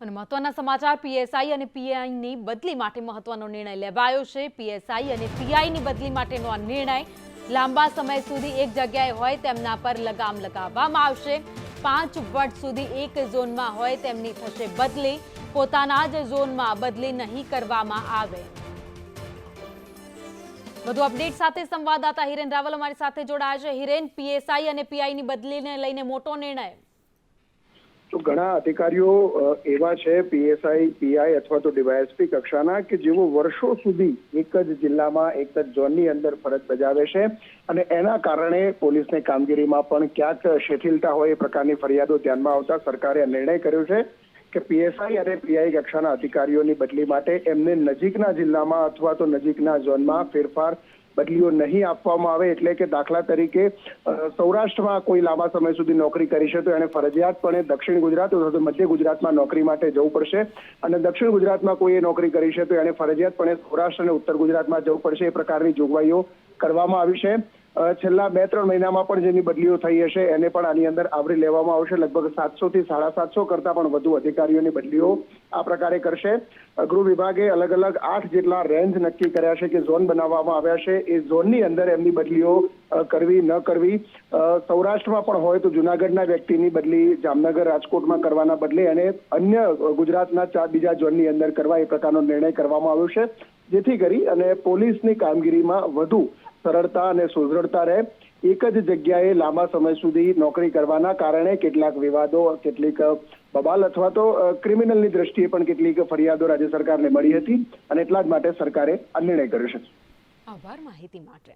અને મહત્વના સમાચાર, પીએસઆઈ અને પીઆઈની બદલી માટે મહત્વનો નિર્ણય લેવાયો છે. પીએસઆઈ અને પીઆઈની બદલી માટેનો આ નિર્ણય લાંબા સમય સુધી એક જગ્યાએ હોય તેમના પર લગામ લગાવવામાં આવશે. પાંચ વર્ષ સુધી એક ઝોનમાં હોય તેમની થશે બદલી. પોતાના જ ઝોનમાં બદલી નહીં કરવામાં આવે. વધુ અપડેટ સાથે સંવાદદાતા હિરેન રાવલ અમારી સાથે જોડાયા છે. હિરેન, પીએસઆઈ અને પીઆઈની બદલીને લઈને મોટો નિર્ણય. તો ઘણા અધિકારીઓ એવા છે, પીએસઆઈ, પીઆઈ અથવા તો ડીવાયએસપી કક્ષાના કે જેઓ વર્ષો સુધી એક જ જિલ્લામાં, એક જ ઝોનની અંદર ફરજ બજાવે છે અને એના કારણે પોલીસની કામગીરીમાં પણ ક્યાંક શિથિલતા હોય એ પ્રકારની ફરિયાદો ધ્યાનમાં આવતા સરકારે નિર્ણય કર્યો છે કે પીએસઆઈ અને પીઆઈ કક્ષાના અધિકારીઓની બદલી માટે એમને નજીકના જિલ્લામાં અથવા તો નજીકના ઝોનમાં ફેરફાર બદલીઓ નહીં આપવામાં આવે એટલે કે દાખલા તરીકે સૌરાષ્ટ્રમાં કોઈ લાંબા સમય સુધી નોકરી કરી છે તો એને ફરજિયાતપણે દક્ષિણ ગુજરાત અથવા મધ્ય ગુજરાતમાં નોકરી માટે જવું પડશે. અને દક્ષિણ ગુજરાતમાં કોઈએ નોકરી કરી છે તો એને ફરજિયાતપણે સૌરાષ્ટ્ર અને ઉત્તર ગુજરાતમાં જવું પડશે. એ પ્રકારની જોગવાઈઓ કરવામાં આવી છે. છેલ્લા બે ત્રણ મહિનામાં પણ જેની બદલીઓ થઈ હશે, એને પણ આની અંદર આવરી લેવામાં આવશે. લગભગ સાતસો થી સાડા સાતસો કરતા પણ વધુ અધિકારીઓની બદલીઓ આ પ્રકારે કરશે. ગૃહ વિભાગે અલગ અલગ આઠ જેટલા રેન્જ નક્કી કર્યા છે કે ઝોન બનાવવામાં આવ્યા છે. એ ઝોનની અંદર એમની બદલીઓ કરવી, ન કરવી સૌરાષ્ટ્રમાં પણ હોય તો જુનાગઢના વ્યક્તિની બદલી, જામનગર રાજકોટમાં કરવાના બદલે અને અન્ય ગુજરાતના ચાર બીજા ઝોનની અંદર કરવા એ પ્રકારનો નિર્ણય કરવામાં આવ્યો છે. જેથી કરી અને પોલીસની કામગીરીમાં વધુ સરળતા અને સુદૃઢતા રહે. એક જ જગ્યાએ લાંબા સમય સુધી નોકરી કરવાના કારણે કેટલાક વિવાદો, કેટલીક બબાલ અથવા તો ક્રિમિનલની દ્રષ્ટિએ પણ કેટલીક ફરિયાદો રાજ્ય સરકારને મળી હતી અને એટલા જ માટે સરકારે આ નિર્ણય કર્યો છે. આભાર માહિતી માટે.